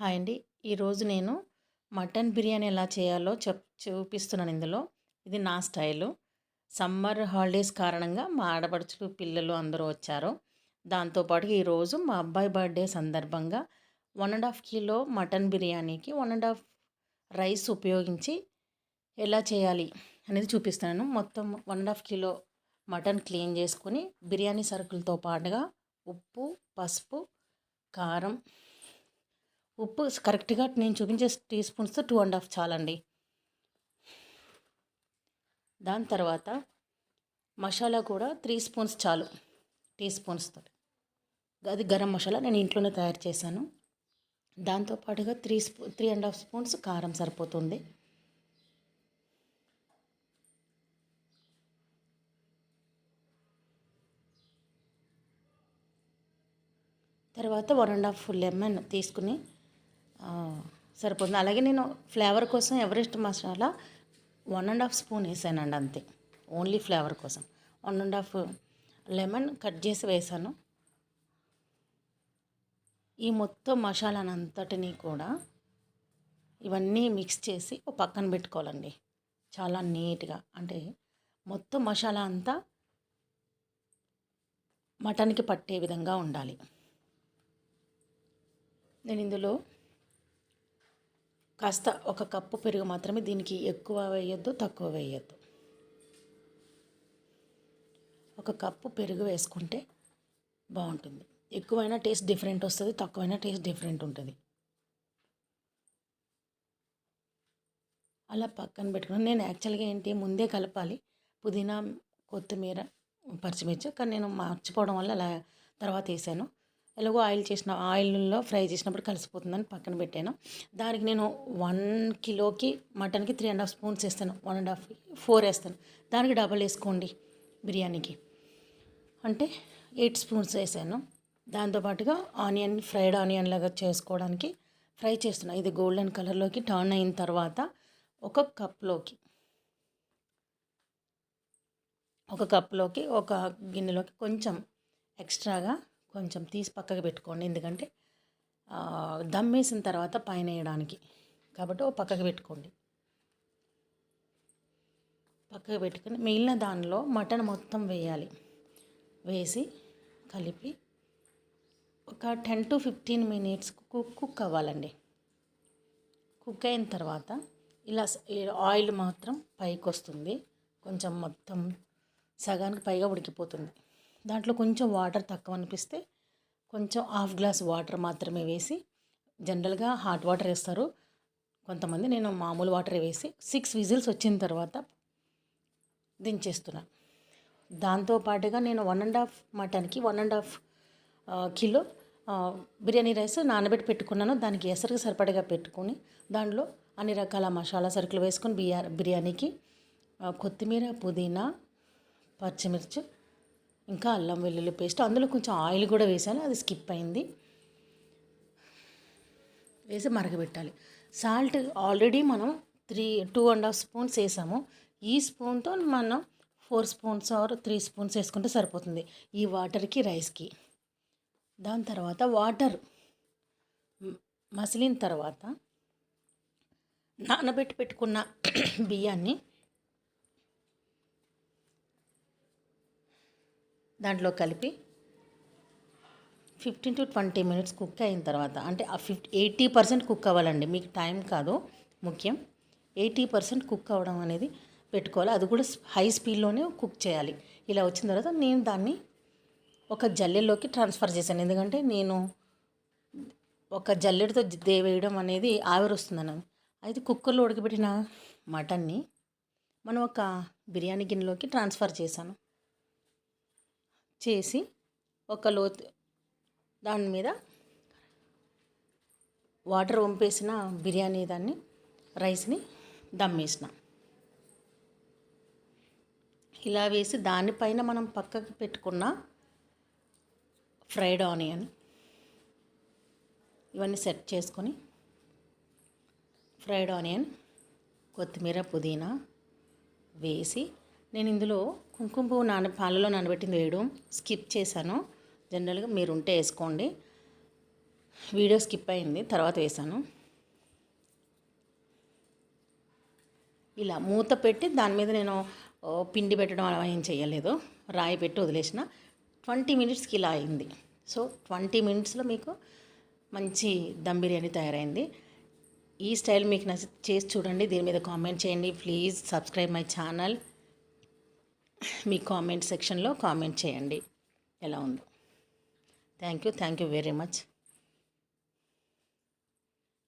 Hi అండి. ఈరోజు నేను మటన్ బిర్యానీ ఎలా చేయాలో చెప్ చూపిస్తున్నాను ఇందులో. ఇది నా స్టైలు. సమ్మర్ హాలిడేస్ కారణంగా మా ఆడపడుచులు పిల్లలు అందరూ వచ్చారు. దాంతోపాటు ఈరోజు మా అబ్బాయి బర్త్డే సందర్భంగా one and half kilo mutton బిర్యానీకి వన్ అండ్ హాఫ్ రైస్ ఉపయోగించి ఎలా చేయాలి అనేది చూపిస్తున్నాను. మొత్తం one and half kilo mutton clean చేసుకుని బిర్యానీ సరుకులతో పాటుగా ఉప్పు పసుపు కారం ఉప్పు కరెక్ట్గా నేను చూపించే టీ స్పూన్స్తో టూ అండ్ హాఫ్ చాలండి. దాని తర్వాత మసాలా కూడా త్రీ స్పూన్స్ చాలు టీ స్పూన్స్తో అది గరం మసాలా నేను ఇంట్లోనే తయారు చేశాను. దాంతోపాటుగా త్రీ స్పూ త్రీ అండ్ హాఫ్ స్పూన్స్ కారం సరిపోతుంది. తర్వాత వన్ అండ్ హాఫ్ లెమన్ తీసుకుని సరిపోతుంది అలాగే నేను ఫ్లేవర్ కోసం Everest masala one and half spoon వేసానండి అంతే. ఓన్లీ ఫ్లేవర్ కోసం. One and half lemon cut చేసి వేసాను. ఈ మొత్తం మసాలానంతటిని కూడా ఇవన్నీ మిక్స్ చేసి ఒక పక్కన పెట్టుకోవాలండి. చాలా నీట్గా. అంటే మొత్తం మసాలా అంతా మటన్కి పట్టే విధంగా ఉండాలి. నేను ఇందులో కాస్త ఒక కప్పు పెరుగు మాత్రమే దీనికి ఎక్కువ వేయొద్దు తక్కువ వేయొద్దు. ఒక కప్పు పెరుగు వేసుకుంటే బాగుంటుంది. ఎక్కువైనా టేస్ట్ డిఫరెంట్ వస్తుంది తక్కువైనా టేస్ట్ డిఫరెంట్ ఉంటుంది. అలా పక్కన పెట్టుకుని నేను యాక్చువల్గా ఏంటి ముందే కలపాలి. పుదీనా కొత్తిమీర పచ్చిమిర్చి కానీ నేను మర్చిపోవడం వల్ల అలా తర్వాత వేసాను. ఎలాగో ఆయిల్ చేసిన ఆయిల్లో ఫ్రై చేసినప్పుడు కలిసిపోతుందని పక్కన పెట్టాను. దానికి నేను వన్ కిలోకి మటన్కి త్రీ అండ్ హాఫ్ స్పూన్స్ వేస్తాను. వన్ అండ్ హాఫ్ ఫోర్ వేస్తాను. దానికి డబల్ వేసుకోండి బిర్యానీకి. అంటే ఎయిట్ స్పూన్స్ వేసాను. దాంతోపాటుగా ఆనియన్ ఫ్రైడ్ ఆనియన్ లాగా చేసుకోవడానికి ఫ్రై చేస్తున్నా. ఇది గోల్డెన్ కలర్లోకి టర్న్ అయిన తర్వాత ఒక కప్లోకి ఒక కప్లోకి ఒక గిన్నెలోకి కొంచెం ఎక్స్ట్రాగా కొంచెం తీసి పక్కకు పెట్టుకోండి. ఎందుకంటే దమ్ వేసిన తర్వాత పైన వేయడానికి. కాబట్టి ఓ పక్కకు పెట్టుకోండి. పక్కకు పెట్టుకుని మిగిలిన దానిలో మటన్ మొత్తం వేయాలి. వేసి కలిపి ఒక ten to fifteen minutes cook cook అవ్వాలండి. కుక్ అయిన తర్వాత ఇలా ఈ ఆయిల్ మాత్రం పైకి వస్తుంది కొంచెం మొత్తం సగానికి పైగా ఉడికిపోతుంది. దాంట్లో కొంచెం వాటర్ తక్కువ అనిపిస్తే కొంచెం హాఫ్ గ్లాస్ వాటర్ మాత్రమే వేసి జనరల్గా హాట్ వాటర్ వేస్తారు. కొంతమంది నేను మామూలు వాటర్ వేసి సిక్స్ విజిల్స్ వచ్చిన తర్వాత దించేస్తున్నాను దాంతో పాటుగా నేను one and half మటన్కి one and half kilo biryani rice నానబెట్టి పెట్టుకున్నాను. దానికి ఎసరికి సరిపడగా పెట్టుకొని దాంట్లో అన్ని రకాల మసాలా సరుకులు వేసుకొని బిర్యా బిర్యానీకి కొత్తిమీర పుదీనా పచ్చిమిర్చి ఇంకా అల్లం వెల్లుల్లి పేస్ట్ అందులో కొంచెం ఆయిల్ కూడా వేసాను అది స్కిప్ అయింది. వేసి మరగబెట్టాలి. సాల్ట్ ఆల్రెడీ మనం three two and half spoons వేసాము. ఈ స్పూన్తో మనం four spoons or three spoons వేసుకుంటే సరిపోతుంది ఈ వాటర్కి రైస్కి. దాని తర్వాత వాటర్ మసిలిన తర్వాత నానబెట్టి పెట్టుకున్న బియ్యాన్ని దాంట్లో కలిపి fifteen to twenty minutes cook అయిన తర్వాత అంటే ఆ ఫిఫ్టీ ఎయిటీ పర్సెంట్ కుక్ అవ్వాలండి. మీకు టైం కాదు ముఖ్యం. ఎయిటీ పర్సెంట్ కుక్ అవ్వడం అనేది పెట్టుకోవాలి. అది కూడా హై స్పీడ్లోనే కుక్ చేయాలి. ఇలా వచ్చిన తర్వాత నేను దాన్ని ఒక జల్లెలోకి ట్రాన్స్ఫర్ చేశాను. ఎందుకంటే నేను ఒక జల్లెడతో దే వేయడం అనేది ఆవిరి వస్తుందని అయితే కుక్కర్లో ఉడకబెట్టిన మటన్ని మనం ఒక బిర్యానీ గిన్నెలోకి ట్రాన్స్ఫర్ చేశాను. చేసి ఒక లోతు దాని మీద వాటర్ వంపేసిన బిర్యానీ దాన్ని రైస్ని దమ్మేసిన. ఇలా వేసి దానిపైన మనం పక్కకి పెట్టుకున్న ఫ్రైడ్ ఆనియన్ ఇవన్నీ సెట్ చేసుకొని ఫ్రైడ్ ఆనియన్ కొత్తిమీర పుదీనా వేసి నేను ఇందులో కుంకుమ పువ్వు నాన పాలలో నానబెట్టింది వేయడం స్కిప్ చేశాను. జనరల్గా మీరు ఉంటే వేసుకోండి. వీడియో స్కిప్ అయింది తర్వాత వేసాను ఇలా మూత పెట్టి దాని మీద నేను పిండి పెట్టడం అలా ఏం చేయలేదు రాయి పెట్టి వదిలేసిన. ట్వంటీ మినిట్స్కి ఇలా అయింది. సో ట్వంటీ మినిట్స్లో మీకు మంచి దమ్ బిర్యానీ తయారైంది. ఈ స్టైల్ మీకు నచ్చి చేసి చూడండి. దీని మీద కామెంట్ చేయండి. Please subscribe my channel. Me comment సెక్షన్లో కామెంట్ చేయండి. ఎలా ఉందో. Thank you thank you very much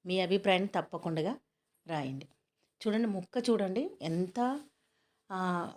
మీ అభిప్రాయాన్ని తప్పకుండా రాయండి. చూడండి ముక్క చూడండి ఎంత